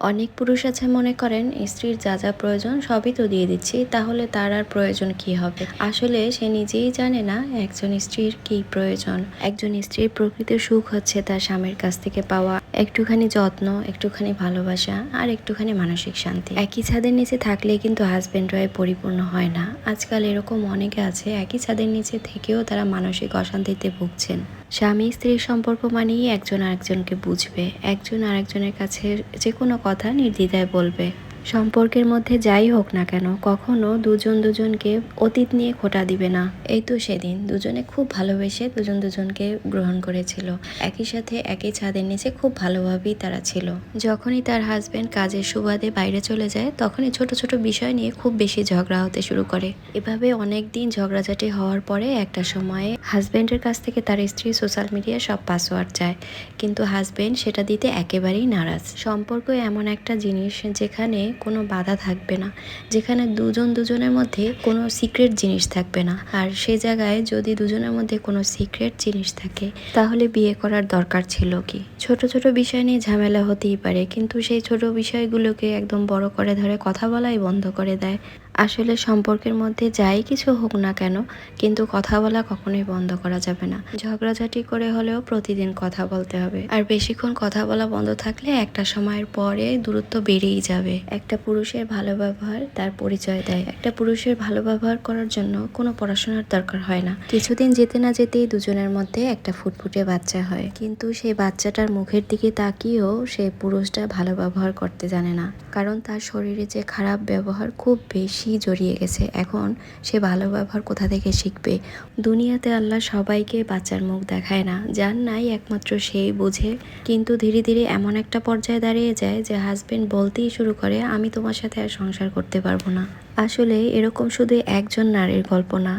অনেক পুরুষ আছে মনে করেন, স্ত্রীর যা যা প্রয়োজন সবই তো দিয়ে দিচ্ছি, তাহলে তার আর প্রয়োজন কি হবে? আসলে সে নিজেই জানে না একজন স্ত্রীর কি প্রয়োজন। একজন স্ত্রীর প্রকৃত সুখ হচ্ছে তার স্বামীর কাছ থেকে পাওয়া। একটুখানি যত্ন, একটুখানি ভালোবাসা আর একটুখানি মানসিক শান্তি। একই ছাদের নিচে থাকলে কিন্তু হাজব্যান্ড ওয়াইফ পরিপূর্ণ হয় না। আজকাল এরকম অনেকে আছে, একই ছাদের নিচে থেকেও তারা মানসিক অশান্তিতে ভুগছেন। স্বামী স্ত্রীর সম্পর্ক মানেই একজন আরেকজনকে বুঝবে, একজন আরেকজনের কাছে যে কোনো কথা নির্দ্বিধায় বলবে। সম্পর্কের মধ্যে যাই হোক না কেন, কখনো দুজন দুজনকে অতীত নিয়ে খোটা দিবে না। এই তো সেদিন। দুজনে খুব ভালোবেসে দুজন দুজনকে গ্রহণ করেছিল। একই সাথে একই ছাদের নিচে খুব ভালোভাবেই তারা ছিল। যখনই তার হাজবেন্ড কাজের সুবাদে বাইরে চলে যায়, তখনই ছোট ছোট বিষয় নিয়ে খুব বেশি ঝগড়া হতে শুরু করে। এভাবে অনেক দিন ঝগড়াঝাটি হওয়ার পরে একটা সময়ে হাজবেন্ডের কাছ থেকে তার স্ত্রী সোশ্যাল মিডিয়া সব পাসওয়ার্ড চায়। কিন্তু হাজবেন্ড সেটা দিতে একেবারেই নারাজ। সম্পর্ক এমন একটা জিনিস যেখানে কোনো বাধা থাকবে না। যেখানে দুজন দুজনের মধ্যে কোনো সিক্রেট জিনিস থাকবে না। আর সে জায়গায় যদি দুজনের মধ্যে কোনো সিক্রেট জিনিস থাকে, তাহলে বিয়ে করার দরকার ছিল কি? ছোট ছোট বিষয় নিয়ে ঝামেলা হতেই পারে, কিন্তু সেই ছোট বিষয়গুলোকে একদম বড় করে ধরে কথা বলাই বন্ধ করে দেয়। আসলে সম্পর্কের মধ্যে যাই কিছু হোক না কেন, কিন্তু কথা বলা কখনোই বন্ধ করা যাবে না। ঝগড়াঝাটি করে হলেও প্রতিদিন কথা বলতে হবে। আর বেশিক্ষণ কথা বলা বন্ধ থাকলে একটা সময়ের পরে দূরত্ব বেড়েই যাবে। একটা পুরুষের ভালো ব্যবহার তার পরিচয় দেয়। একটা পুরুষের ভালো ব্যবহার করার জন্য কোনো পড়াশোনার দরকার হয় না। কিছুদিন যেতে না যেতেই দুজনের মধ্যে একটা ফুটফুটে বাচ্চা হয়। কিন্তু সেই বাচ্চাটার মুখের দিকে তাকিয়েও সে পুরুষটা ভালো ব্যবহার করতে জানে না। কারণ তার শরীরে যে খারাপ ব্যবহার খুব বেশি জড়িয়ে গেছে। এখন সে ভালো ব্যবহার কোথা থেকে শিখবে? দুনিয়াতে আল্লাহ সবাইকে বাচ্চার মুখ দেখায় না। যার নাই একমাত্র সেই বুঝে। কিন্তু ধীরে ধীরে এমন একটা পর্যায়ে দাঁড়িয়ে যায় যে হাজবেন্ড বলতেই শুরু করে, আমি তোমার সাথে আর সংসার করতে পারব না। আসলে এরকম শুধু একজন নারীর গল্প না,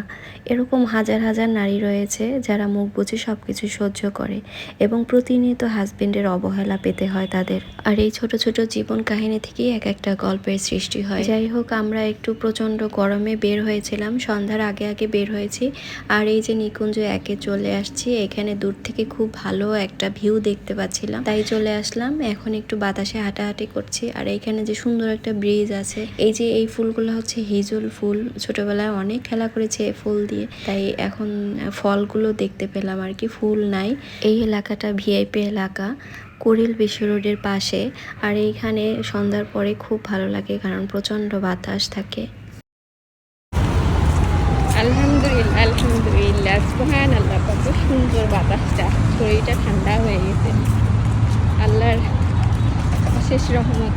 এরকম হাজার হাজার নারী রয়েছে যারা মুখ বুঝে সব কিছু সহ্য করে এবং প্রতিনিয়ত হাজবেন্ডের অবহেলা পেতে হয় তাদের। আর এই ছোট ছোট জীবন কাহিনী থেকেই এক একটা গল্পের সৃষ্টি হয়। যাই হোক, আমরা একটু প্রচণ্ড গরমে বের হয়েছিলাম, সন্ধ্যার আগে আগে বের হয়েছি আর এই যে নিকুঞ্জ একে চলে আসছি, এখানে দূর থেকে খুব ভালো একটা ভিউ দেখতে পাচ্ছিলাম। তাই চলে আসলাম, এখন একটু বাতাসে হাঁটাহাঁটি করছি আর এইখানে যে সুন্দর একটা ব্রিজ আছে, এই যে এই ফুলগুলো হচ্ছে হিজল ফুল। ছোটবেলায় অনেক খেলা করেছে ফুল দিয়ে। তাই এখন ফলগুলো দেখতে পেলাম আর কি, ফুল নাই। এই এলাকাটা ভিআইপি এলাকা, কুড়িল বিশ্ব রোডের পাশে। আর এইখানে সন্ধ্যার পরে খুব ভালো লাগে কারণ প্রচণ্ড বাতাস থাকে। আলহামদুলিল্লাহ আলহামদুলিল্লাহ। সুহান আল্লাহ কত সুন্দর বাতাসটা। শরীরটা ঠান্ডা হয়ে গেছে। আল্লাহর শেষ রহমত।